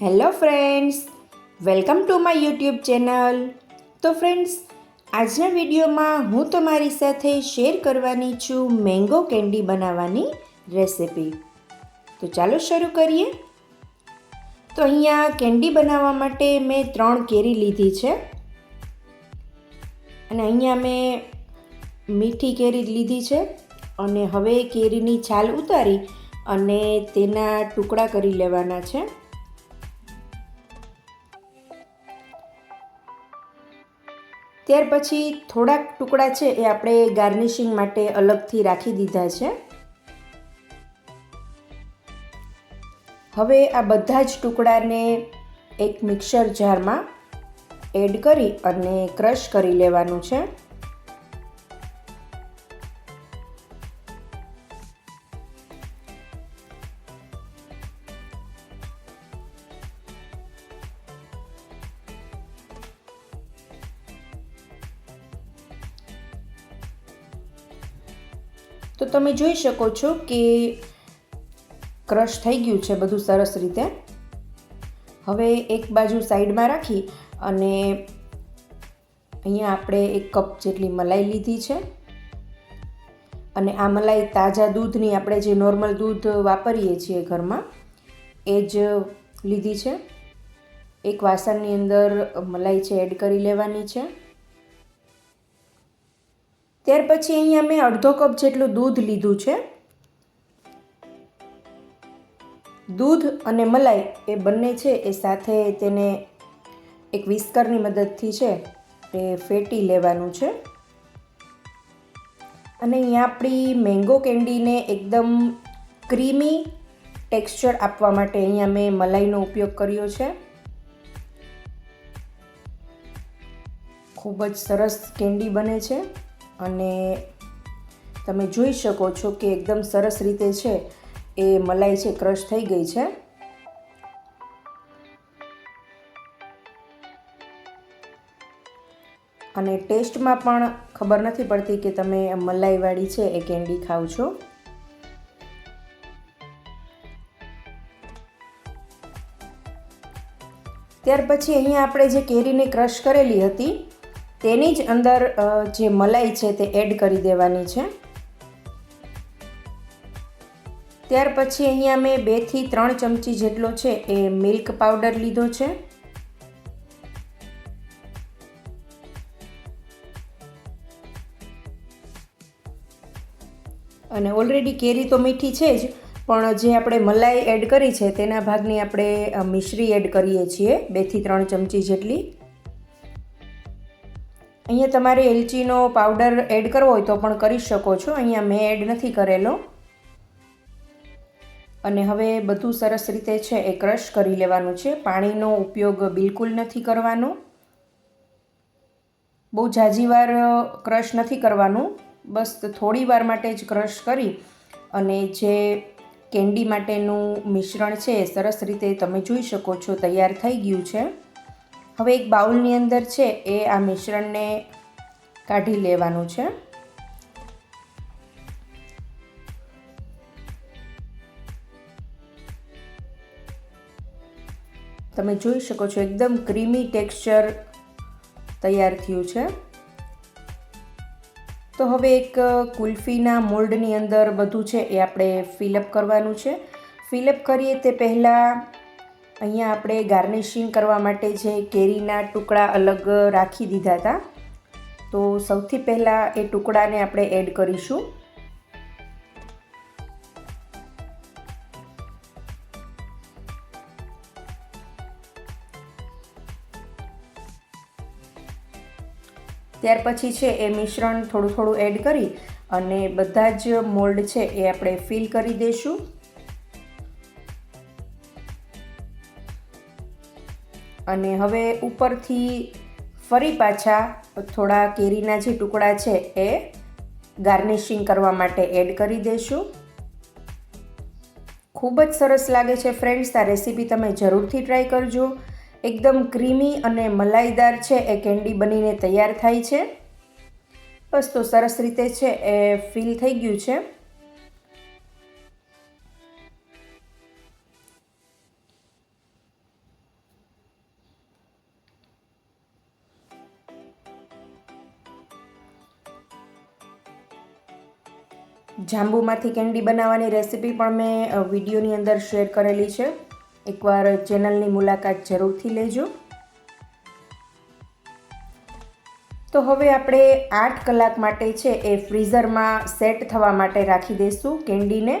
Hello friends welcome to my YouTube channel તો friends આજના વિડીયોમાં હું તમારી સાથે શેર કરવાની છું મેંગો કેન્ડી બનાવવાની રેસિપી તો ચાલો શરૂ કરીએ. તો અહીંયા કેન્ડી બનાવવા માટે મેં ત્રણ કેરી લીધી છે. અને અહીંયા મેં મીઠી કેરી લીધી છે. અને હવે કેરીની છાલ ઉતારી અને તેના ટુકડા કરી લેવાના છે. ત્યાર પછી થોડાક ટુકડા છે એ આપણે ગાર્નિશિંગ માટે અલગથી રાખી દીધા છે. હવે આ બધા જ ટુકડાને એક મિક્સર જારમાં એડ કરી અને ક્રશ કરી લેવાનું છે. તો તમે જોઈ શકો છો કે ક્રશ થઈ ગયું છે બધું સરસ રીતે. હવે એક બાજુ સાઈડમાં રાખી અને અહીંયા આપણે એક કપ જેટલી મલાઈ લીધી છે. અને આ મલાઈ તાજા દૂધની આપણે જે નોર્મલ દૂધ વાપરીએ છીએ ઘરમાં, એ જ લીધી છે. એક વાસણની અંદર મલાઈ છે એડ કરી લેવાની છે. ત્યાર પછી અહીંયા મેં અડધો કપ જેટલું દૂધ લીધું છે. દૂધ અને મલાઈ એ બંને છે એ સાથે તેને એક વિસ્કરની મદદથી છે એ ફેટી લેવાનું છે. અને અહીંયા આપણી મેંગો કેન્ડીને એકદમ ક્રીમી ટેક્સચર આપવા માટે અહીંયા મેં મલાઈનો ઉપયોગ કર્યો છે. ખૂબ જ સરસ કેન્ડી બને છે. અને તમે જોઈ શકો છો કે એકદમ સરસ રીતે છે એ મલાઈ છે, ક્રશ થઈ ગઈ છે. અને ટેસ્ટમાં પણ ખબર નથી પડતી કે તમે મલાઈવાળી છે એ કેન્ડી ખાવ છો. ત્યાર પછી અહીંયા આપણે જે કેરીને ક્રશ કરેલી હતી તેની જ અંદર જે મલાઈ છે તે એડ કરી દેવાની છે. ત્યાર પછી અહીંયા મેં બેથી ત્રણ ચમચી જેટલો છે એ મિલ્ક પાવડર લીધો છે. અને ઓલરેડી કેરી તો મીઠી છે જ, પણ જે આપણે મલાઈ એડ કરી છે તેના ભાગની આપણે મિશ્રી એડ કરીએ છીએ બેથી ત્રણ ચમચી જેટલી. અહીંયા તમારે એલચીનો પાવડર એડ કરવો હોય તો પણ કરી શકો છો. અહીંયા મેં એડ નથી કરેલો. અને હવે બધું સરસ રીતે છે એ ક્રશ કરી લેવાનું છે. પાણીનો ઉપયોગ બિલકુલ નથી કરવાનો. બહુ જાજીવાર ક્રશ નથી કરવાનું. બસ થોડી વાર માટે જ ક્રશ કરી અને જે કેન્ડી માટેનું મિશ્રણ છે એ સરસ રીતે તમે જોઈ શકો છો, તૈયાર થઈ ગયું છે. હવે એક બાઉલની અંદર છે એ આ મિશ્રણને કાઢી લેવાનું છે. તમે જોઈ શકો છો એકદમ ક્રીમી ટેક્સચર તૈયાર થયું છે. તો હવે એક કુલ્ફીના મોલ્ડની અંદર બધું છે એ આપણે ફિલઅપ કરવાનું છે. ફિલઅપ કરીએ તે પહેલાં અહીંયા આપણે ગાર્નિશિંગ કરવા માટે જે કેરીના ટુકડા અલગ રાખી દીધા હતા. તો સૌથી પહેલાં એ ટુકડાને આપણે એડ કરીશું. ત્યાર પછી છે એ મિશ્રણ થોડું થોડું એડ કરી અને બધા જ મોલ્ડ છે એ આપણે ફિલ કરી દઈશું. અને હવે ઉપરથી ફરી પાછા થોડા કેરીના જે ટુકડા છે એ ગાર્નિશિંગ કરવા માટે એડ કરી દઈશું ખૂબ જ સરસ લાગે છે ફ્રેન્ડ્સ, આ રેસીપી તમે જરૂરથી ટ્રાય કરજો. એકદમ ક્રીમી અને મલાઈદાર છે, એ કેન્ડી બનીને તૈયાર થાય છે. બસ તો સરસ રીતે છે, એ ફીલ થઈ ગયું છે. જાંબુમાંથી કેન્ડી બનાવવાની રેસીપી પણ મેં વિડીયોની અંદર શેર કરેલી છે. એકવાર ચેનલની મુલાકાત જરૂરથી લેજો. તો હવે આપણે આઠ કલાક માટે છે એ ફ્રીઝરમાં સેટ થવા માટે રાખી દઈશું કેન્ડીને.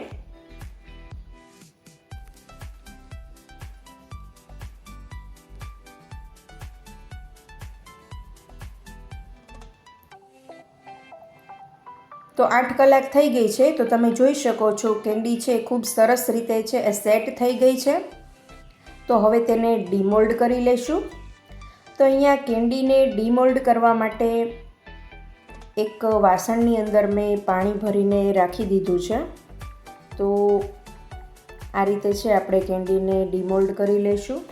તો આઠ કલાક થઈ ગઈ છે, તો તમે જોઈ શકો છો કેન્ડી છે, ખૂબ સરસ રીતે છે, એ સેટ થઈ ગઈ છે. તો હવે તેને ડીમોલ્ડ કરી લેશું. તો અહીંયા કેન્ડીને ડીમોલ્ડ કરવા માટે એક વાસણની અંદર મેં પાણી ભરીને રાખી દીધું છે. તો આ રીતે છે, આપણે કેન્ડીને ડીમોલ્ડ કરી લઈશું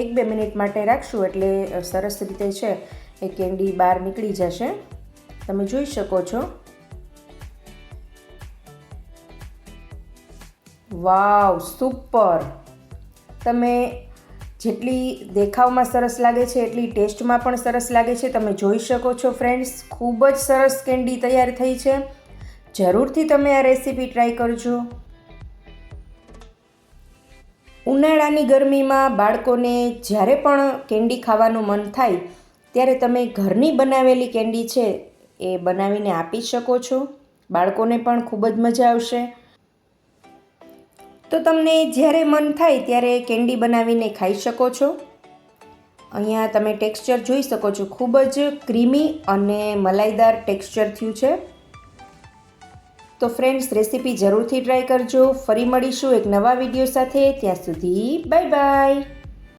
એક બે મિનિટ માટે રાખશું, એટલે સરસ રીતે છે એ કેન્ડી બહાર નીકળી જશે. તમે જોઈ શકો છો. Wow, super. તમે જેટલી દેખાવમાં સરસ લાગે છે, એટલી ટેસ્ટમાં પણ સરસ લાગે છે. તમે જોઈ શકો છો, ફ્રેન્ડ્સ, ખૂબ જ સરસ કેન્ડી તૈયાર થઈ છે. જરૂરથી તમે આ રેસીપી ટ્રાય કરજો. ઉનાળાની ગરમીમાં બાળકોને જ્યારે પણ કેન્ડી ખાવાનું મન થાય ત્યારે તમે ઘરની બનાવેલી કેન્ડી છે એ બનાવીને આપી શકો છો. બાળકોને પણ ખૂબ જ મજા આવશે. તો તમને જ્યારે મન થાય ત્યારે કેન્ડી બનાવીને ખાઈ શકો છો. અહીંયા તમે ટેક્સચર જોઈ શકો છો. ખૂબ જ ક્રીમી અને મલાઈદાર ટેક્સચર થયું છે. તો ફ્રેન્ડ્સ, રેસીપી જરૂરથી ટ્રાય કરજો. ફરી મળીશું એક નવા વીડિયો સાથે. ત્યાં સુધી બાય બાય.